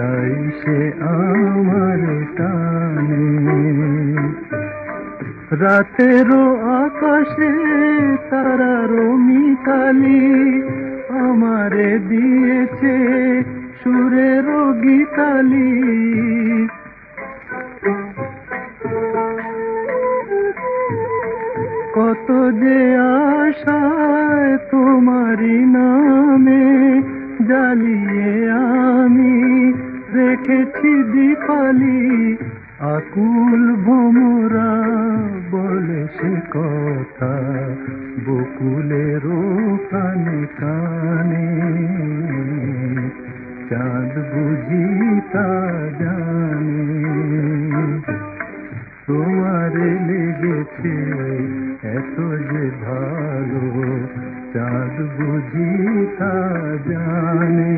তাই সে আমার টানে। রাতেরও আকাশে তারারও মিতালি আমারে দিয়েছে সুরেরও গীতালি। কত যে আশায় তোমারি নামে দীপালি আকুল ভমরা বলে সে কথা বকুলের কানে কানে। চাঁদ বুঝি তা জানে, তোমারে লেগেছে এত যে ভালো, চাঁদ বুঝি তা জানে।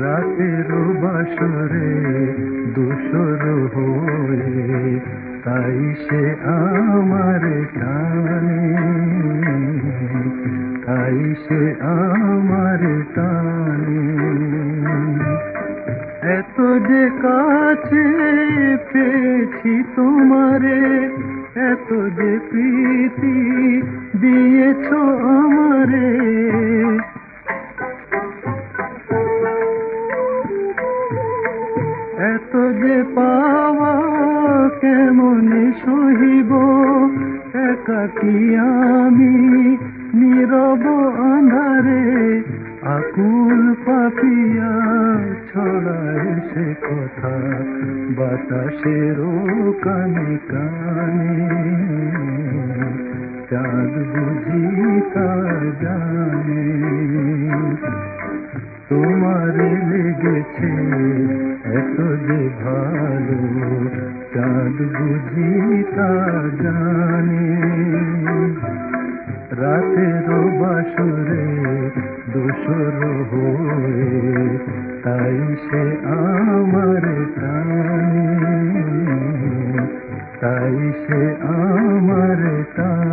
রাতের বাসরে দোসর হয়ে, তাই সে আমার টানে। তাই সে আমার টানে। এত যে কাছে পেয়েছি তোমারে, এত যে প্রীতি দিয়েছ আমারে। একাকি আমি নীরব আন্ধারে আকুল পাপিয়া ছড়ায় সে কথা, বাতাসের কানে কানে। চাঁদ বুঝি তা জানে, তোমার লেগেছে এত যে ভালো, চাঁদ বুঝি তা জানে। রাতের বাসরে দোসর হয়ে তাই সে আমার তাই সে আমার টানে